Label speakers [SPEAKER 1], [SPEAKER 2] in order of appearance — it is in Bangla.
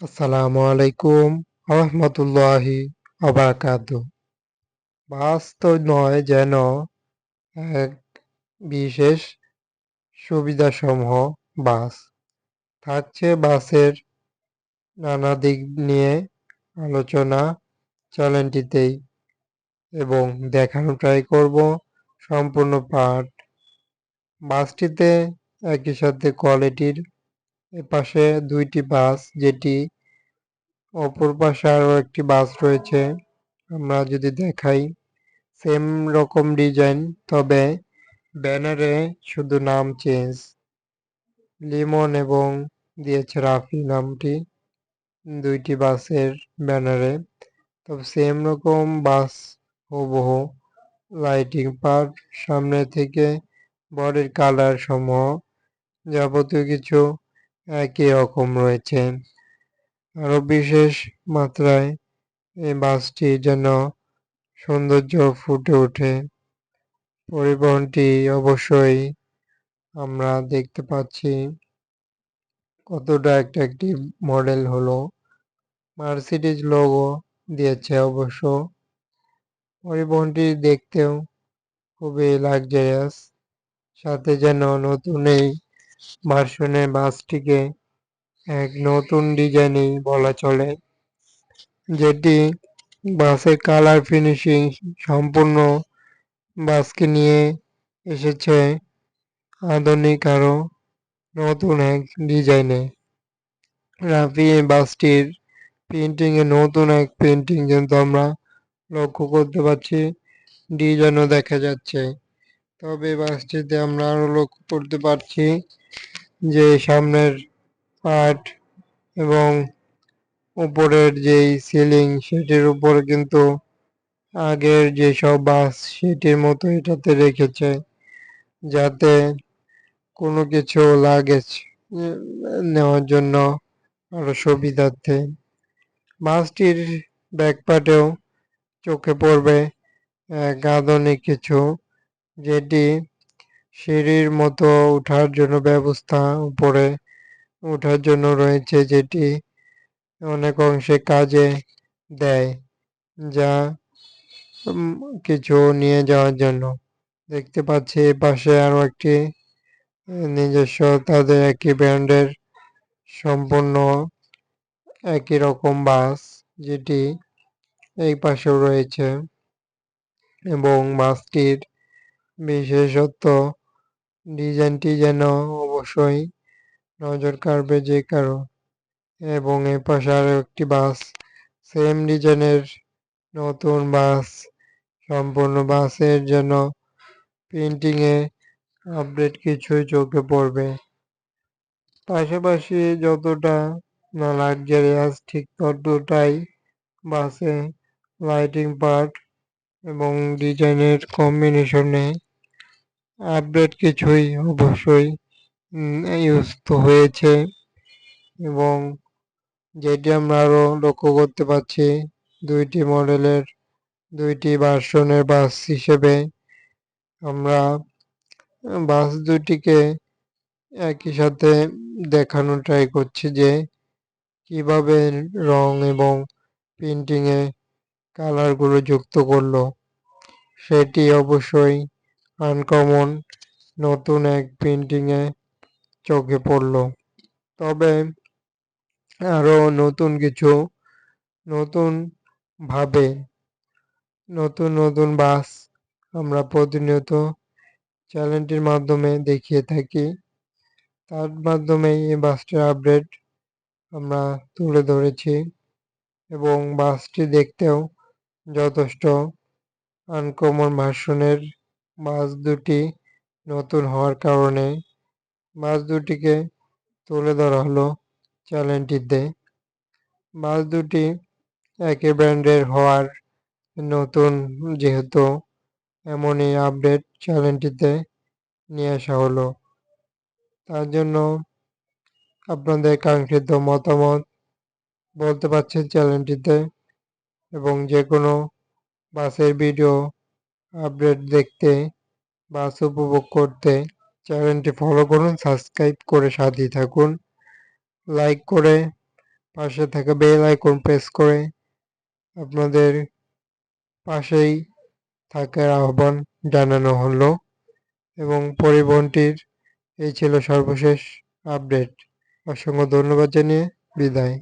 [SPEAKER 1] আসসালামু আলাইকুম রহমতুল্লাহি বাস নয় যেন এক বিশেষ সুবিধাসমূহ বাস। থাকছে বাসের নানা দিক নিয়ে আলোচনা চ্যানেলটিতেই এবং দেখানো ট্রাই করব সম্পূর্ণ পার্ট বাসটিতে একই সাথে কোয়ালিটির এপাশে দুইটি বাস, যেটি অপর পাশে আরও একটি বাস রয়েছে। আমরা যদি দেখাই, সেম রকম ডিজাইন, তবে ব্যানারে শুধু নাম চেঞ্জ। লিমন এবং দিয়েছে রাফি নামটি দুইটি বাসের ব্যানারে। তবে সেম রকম বাস হুবহু লাইটিং পার্ট সামনে থেকে বডির কালার সমূহ যাবতীয় কিছু একই রকম রয়েছে। আরও বিশেষ মাত্রায় এই বাসটি যেন সৌন্দর্য ফুটে ওঠে। পরিবহনটি অবশ্যই আমরা দেখতে পাচ্ছি কতটা একটা একটি মডেল হলো। মার্সিডিজ লোগো দিয়েছে অবশ্য। পরিবহনটি দেখতেও খুবই লাক্সারিয়াস সাথে যেন নতুন এই ভার্সনের বাসটিকে এক নতুন ডিজাইনেই বলা চলে, যেটি বাসের কালার ফিনিশিং সম্পূর্ণ বাসকে নিয়ে এসেছে আধুনিক আরও নতুন এক ডিজাইনে। রাফি বাসটির প্রিন্টিংয়ে নতুন এক প্রিন্টিং কিন্তু আমরা লক্ষ্য করতে পারছি, ডিজাইনও দেখা যাচ্ছে। তবে বাসটিতে আমরা আরও লক্ষ্য করতে পারছি যে সামনের পার্ট এবং উপরের যেই সিলিং সেটির উপরে কিন্তু আগের যেসব বাস সেটির মতো এটাতে রেখেছে যাতে কোনো কিছু লাগেজ নেওয়ার জন্য আরও সুবিধার্থে। বাসটির ব্যাকপার্টেও চোখে পড়বে আধুনিক কিছু যেটি সিঁড়ির মতো ওঠার জন্য ব্যবস্থা, উপরে ওঠার জন্য রয়েছে, যেটি অনেক অংশে কাজে দেয়, যা কিছু নিয়ে যাওয়ার জন্য। দেখতে পাচ্ছি পাশে আরও একটি, নিজস্ব তাদের একই ব্র্যান্ডের সম্পূর্ণ একই রকম বাস, যেটি এই পাশেও রয়েছে এবং বাসটির বিশেষত্ব ডিজাইনটি যেন অবশ্যই নজর কাড়বে যে কারও। এবং এ পাশে আরও একটি বাস, সেম ডিজাইনের নতুন বাস, সম্পূর্ণ বাসের জন্য প্রিন্টিংয়ে আপডেট কিছুই চোখে পড়বে। পাশাপাশি যতটা না লাক্সারিয়াস ঠিক ততটাই বাসে লাইটিং পার্ট এবং ডিজাইনের কম্বিনেশনে আপডেট কিছুই অবশ্যই ইউজ তো হয়েছে এবং যেটি আমরা আরও লক্ষ্য করতে পারছি, দুইটি মডেলের, দুইটি ভার্সনের বাস হিসেবে আমরা বাস দুটিকে একই সাথে দেখানো ট্রাই করছি যে কীভাবে রং এবং প্রিন্টিংয়ে কালারগুলো যুক্ত করল। সেটি অবশ্যই আনকমন নতুন এক প্রিন্টিংয়ে চোখে পড়ল। তবে আরও নতুন কিছু নতুনভাবে নতুন নতুন বাস আমরা প্রতিনিয়ত চ্যানেলটির মাধ্যমে দেখিয়ে থাকি। তার মাধ্যমে এই বাসটির আপডেট আমরা তুলে ধরেছি এবং বাসটি দেখতেও যথেষ্ট আনকমন ভার্সনের বাস দুটি নতুন হওয়ার কারণে মাছ দুটিকে তুলে ধরা হলো চ্যানেলটিতে মাছ দুটি একই ব্র্যান্ডের হওয়ার নতুন যেহেতু এমনই আপডেট চ্যানেলটিতে নিয়ে আসা হলো। তার জন্য আপনাদের কাঙ্ক্ষিত মতামত বলতে পারছেন চ্যানেলটিতে এবং যে কোনো বাসের ভিডিও আপডেট দেখতে বাস উপভোগ করতে চ্যানেলটি ফলো করুন সাবস্ক্রাইব করে সাথেই থাকুন। লাইক করে পাশে থাকা বেল আইকন প্রেস করে আপনাদের পাশেই থাকার আহ্বান জানানো হলো এবং পরিবহনটির এই ছিল সর্বশেষ আপডেট অসংখ্য ধন্যবাদ জানিয়ে বিদায়।